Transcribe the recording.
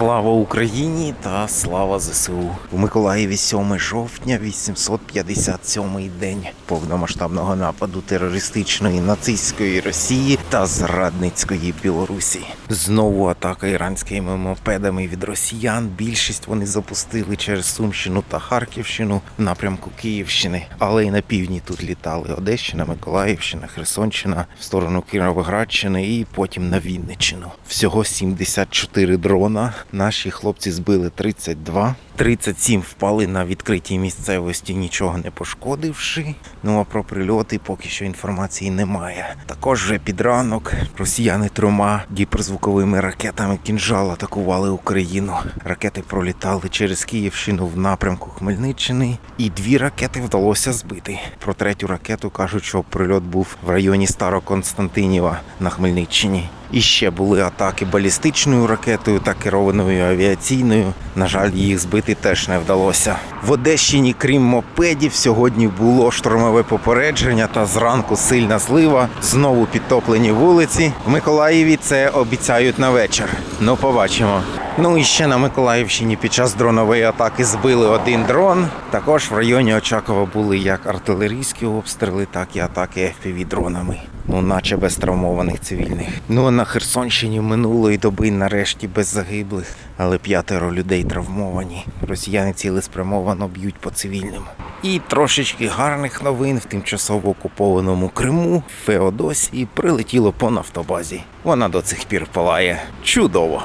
Слава Україні та слава ЗСУ. У Миколаєві 7 жовтня, 857 день повномасштабного нападу терористичної нацистської Росії та зрадницької Білорусі. Знову атака іранськими мопедами від росіян. Більшість вони запустили через Сумщину та Харківщину в напрямку Київщини, але й на півдні тут літали Одещина, Миколаївщина, Херсонщина в сторону Кіровоградщини і потім на Вінниччину. Всього 74 дрона. Наші хлопці збили 32. 37 впали на відкритій місцевості, нічого не пошкодивши. Ну а про прильоти поки що інформації немає. Також вже під ранок росіяни трьома гіперзвуковими ракетами кінжал атакували Україну. Ракети пролітали через Київщину в напрямку Хмельниччини, і дві ракети вдалося збити. Про третю ракету кажуть, що прильот був в районі Староконстантинєва на Хмельниччині. І ще були атаки балістичною ракетою та керованою авіаційною. На жаль, їх збити теж не вдалося. В Одещині, крім мопедів, сьогодні було штормове попередження та зранку сильна злива. Знову підтоплені вулиці. В Миколаєві це обіцяють на вечір. Ну, побачимо. Ну і ще на Миколаївщині під час дронової атаки збили один дрон. Також в районі Очакова були як артилерійські обстріли, так і атаки fpv дронами. Ну, наче без травмованих цивільних. Ну а на Херсонщині минулої доби нарешті без загиблих, але п'ятеро людей травмовані. Росіяни цілеспрямовано б'ють по цивільним. І трошечки гарних новин в тимчасово окупованому Криму Феодосії прилетіло по нафтобазі. Вона до цих пір палає. Чудово!